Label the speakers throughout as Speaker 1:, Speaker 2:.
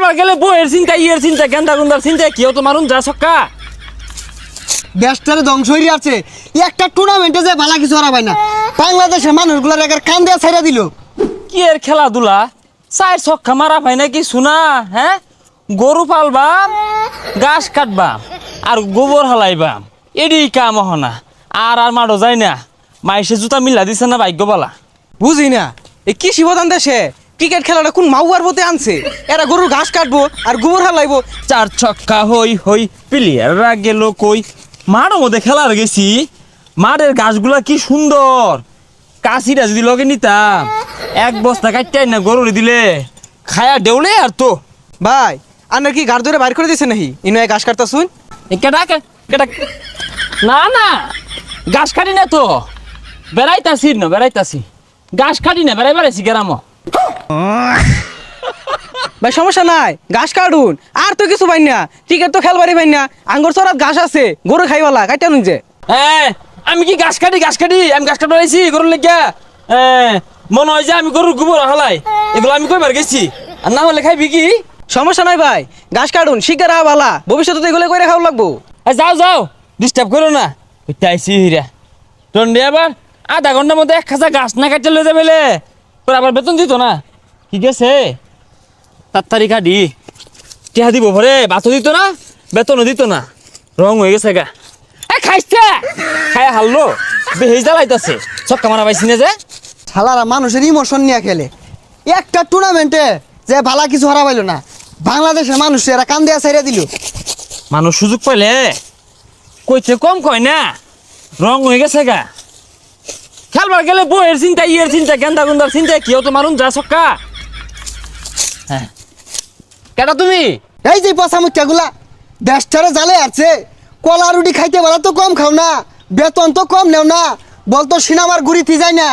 Speaker 1: খেলবার গেলে বইয়ের চিন্তা ইয়ের চিন্তা গেন্দা গুন্দার চিন্তা কেউ তো মারুন যা ছক্কা।
Speaker 2: দেশটারে ধ্বংস হয়ে আছে একটা টুর্নামেন্টে যে ভালো কিছু না। বাংলাদেশের মানুষগুলোর একার কান দেওয়া ছাইরা দিল।
Speaker 1: কি এর খেলাধুলা? ছক্কা মারা পাই না কি শোনা হ্যাঁ? গরু পালবাম ঘাস কাটবাম আর গোবর হালাইবাম এডি কাম হনা আর আর মাঠও যায় না। মাইসে জুতা মিলা দিছে না ভাগ্য বলা
Speaker 3: বুঝি না। এ কি শিবদান দেশে? ক্রিকেট খেলাটা কোন মাউয়ার মতে আনছে? এরা গরুর ঘাস কাটবো আর গোবর হালাইবো।
Speaker 1: চার ছক্কা হই হই প্লেয়াররা গেল কই? মাঠের মধ্যে খেলার গেছি। মাঠের গাছগুলা কি সুন্দর। কাশিটা যদি লগে নিতাম এক বস্তা কাটতে না গরুরে দিলে। খায়া দেউলে আর তো।
Speaker 3: ভাই আপনার কি গাড় ধরে বাইর করে দিছে নাকি? ইনো এক ঘাস কাটতা শুন
Speaker 1: এ কেডা কে কেডা না না। গাছ কাটি না তো। বেড়াইতাছি না বেড়াইতাছি। গাছ কাটি না বেড়াই বেড়াইছি গেরামো।
Speaker 3: ভাই সমস্যা নাই। ঘাস কাটুন। আর তো কিছু পাই না। ক্রিকেট তো খেলবারই পাই না। আঙ্গুর চড়াত ঘাস আছে। গরু খাইবালা কাইটা নুন যে।
Speaker 1: হ্যাঁ আমি কি গাছ কাটি গাছ কাটি? আমি গাছ কাটা রয়েছি গরুর লেগা মনে হয় যে আমি গরুর গোবর হালাই। এগুলো আমি কইবার গেছি। আর না হলে খাইবি কি?
Speaker 3: সমস্যা নাই ভাই। ঘাস কাটুন শিকার বালা। ভবিষ্যতে তো এগুলো করে খাওয়া লাগবো।
Speaker 1: যাও যাও। ডিস্টার্ব করো না। আইসি হিরা। টন্ডে আবার আধা ঘণ্টার মধ্যে এক খাঁচা গাছ না কাটতে লয়ে যাবে আবার বেতন দিত না? কি গেছে তাড়াতাড়ি কাটি টিহা দিব ভরে বাতো দিত না বেতনও দিত না। রং হয়ে গেছে গা। এ খাইছে! খাই হাললো বেহেজ জ্বালাইতাছে সব কামারা পাইছি না যে?
Speaker 2: শালারা মানুষের ইমোশন নিয়ে খেলে। একটা টুর্নামেন্টে যে ভালো কিছু হারা পাইলো না বাংলাদেশের মানুষ এরা কান ছাইরা দিল।
Speaker 1: মানুষ সুযোগ পাইলে কইতে কম কয় না রং হয়ে গেছে গা। খেলবার গেলে বইয়ের চিন্তা ইয়ের চিন্তা গেন্দা গুন্দার চিন্তা কেউ তো মারুন যা হ্যাঁ কেটা তুমি?
Speaker 2: এই যে পচা মুচ্চাগুলা দেশটারে জালে আছে কলা রুটি খাইতে বেলা তো কম খাও না বেতন তো কম নেও না বলতো সিনেমার ঘুরিতে যায় না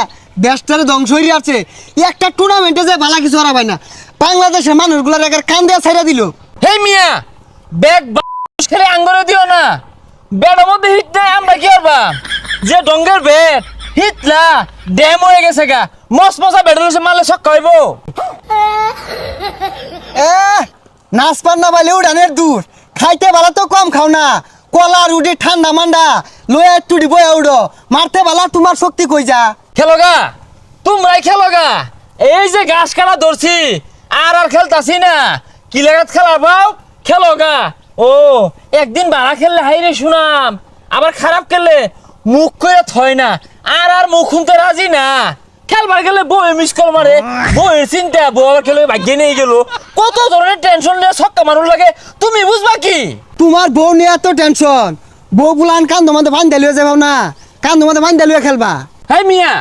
Speaker 2: দেশটারে ধ্বংস হয়ে আছে একটা টুর্নামেন্টে যে ভালো কিছু হারা পায় না বাংলাদেশের মানুষগুলোর একার কান দেওয়া ছাইরা দিল।
Speaker 1: হে মিয়া ব্যাগ খেলে আঙ্গরে দিও না। ব্যাটের মধ্যে হিট নাই আমরা কি করবা? যে ডঙ্গের ব্যাট হিটলা ড্যাম হয়ে গেছে গা। মস মশা ব্যাটের মারলে ছক্কা হইব।
Speaker 2: এ, নাচ পান না পাইলে উড়ানের দূর। খাইতে বেলা তো কম খাও না। কলা, রুটি, ঠান্ডা মান্ডা, লয়ে একটু বয়া উড়ো। মারতে বেলা তোমার শক্তি কই যা।
Speaker 1: খেলো গা? তোমরাই খেলো গা? এই যে ঘাস কাটা ধরছি, আর আর খেলতাছি না। কি লাগাত খেলা পাও খেলো গা। ও, একদিন বাড়া খেললে হাইরে শুনাম আবার খারাপ খেললে মুখ করে থয় না। আর আর মুখ শুনতে রাজি না। খেলবার গেলে বই মিস কল মারে বই চিন্তা বউ আবার খেলে ভাগ্যে নিয়ে গেল। কত ধরনের টেনশন নিয়ে ছক্কা মারুন লাগে তুমি বুঝবা কি?
Speaker 2: তোমার বউ নিয়ে এত টেনশন বউ বুলান কান্দ মধ্যে বান্ধ লুয়ে যাব না কান্দ মধ্যে বান্ধ লুয়ে খেলবা।
Speaker 1: হ্যাঁ মিয়া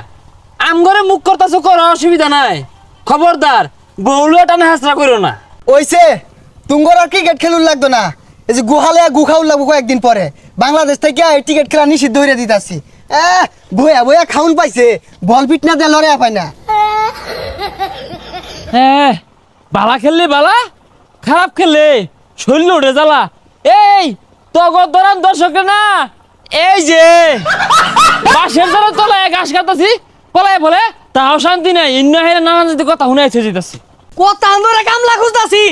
Speaker 1: আমগরে মুখ করতেছো করো অসুবিধা নাই। খবরদার বউলুয়া টানে হাসরা করো না।
Speaker 2: ওইছে তুঙ্গর আর ক্রিকেট খেলুন লাগতো না। এই যে গুহালে গুখাউল লাগবো কয়েকদিন পরে। বাংলাদেশ থেকে এই টিকিট খেলা নিষিদ্ধ হয়ে দিতাছি। এ বইয়া বইয়া খাউন পাইছে। বল পিট না দিয়ে লড়ে পায় না।
Speaker 1: বালা খেললে বালা? খারাপ খেললে। শরীর উঠে জ্বালা। এই তগর ধরান দর্শক না? এই যে বাসের ধরে তলায় ঘাস কাটাছি পলায় বলে তাও শান্তি নাই। ইন্ন হেরে নানান যদি কথা শুনাইছে যেতেছি
Speaker 4: কত আমরা কামলা খুঁজতাছি?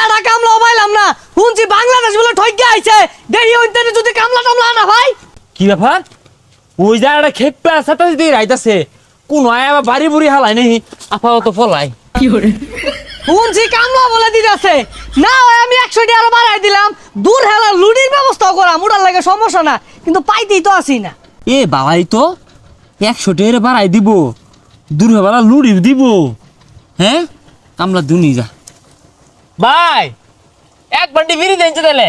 Speaker 4: এটা কামলা পাইলাম না। শুনছি বাংলাদেশ বলে ঠকে আইছে। দেহি ওইতে যদি কামলা টামলা না ভাই
Speaker 1: কি ব্যাপার? ওই জায়গাটা খেপে সাথে যদি রাইতাছে কোন আয় আবার বাড়ি বুড়ি হালাই নেই আপাতত ফলাই।
Speaker 4: শুনছি কামলা বলে দিতেছে না আমি একশো আরও বাড়াই দিলাম দূর হেলা লুডির ব্যবস্থাও করাম ওটার লাগে সমস্যা না কিন্তু পাইতেই তো আসি না।
Speaker 1: এ বাবাই তো একশো টের বাড়াই দিব দূর বেলা লুড়ি দিব। হ্যাঁ? কামলা দুনি যা। ভাই এক বান্ডি বিড়ি দেন তাহলে।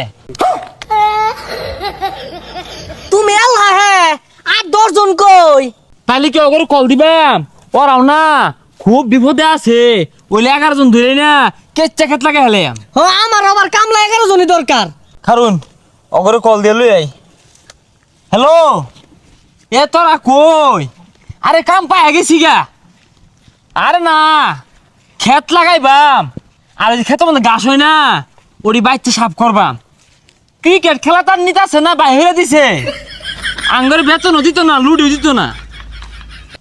Speaker 4: তুমি আল্লাহ হ্যাঁ আর দশজন কই?
Speaker 1: তাহলে কি ওগুলো কল দিবাম? ওরাও না খুব বিপদে আছে। ওইলে এগারো জন ধরে না কেচ্চা খেত লাগে হেলে
Speaker 4: ও আমার আবার কামলা এগারো জনই দরকার।
Speaker 1: খারুন ওগরে কল দিয়ে লই আই হ্যালো এ তোরা কই? আরে কাম পাই গেছি গা। আরে না ক্ষেত লাগাইবাম। আর ক্ষেতের মধ্যে গাছ হয় না ওটি বাইতে সাফ করবাম। ক্রিকেট খেলা তার নিতে আছে না বাইরে দিছে। আঙ্গরে বেতনও দিত না লুডিও দিত না।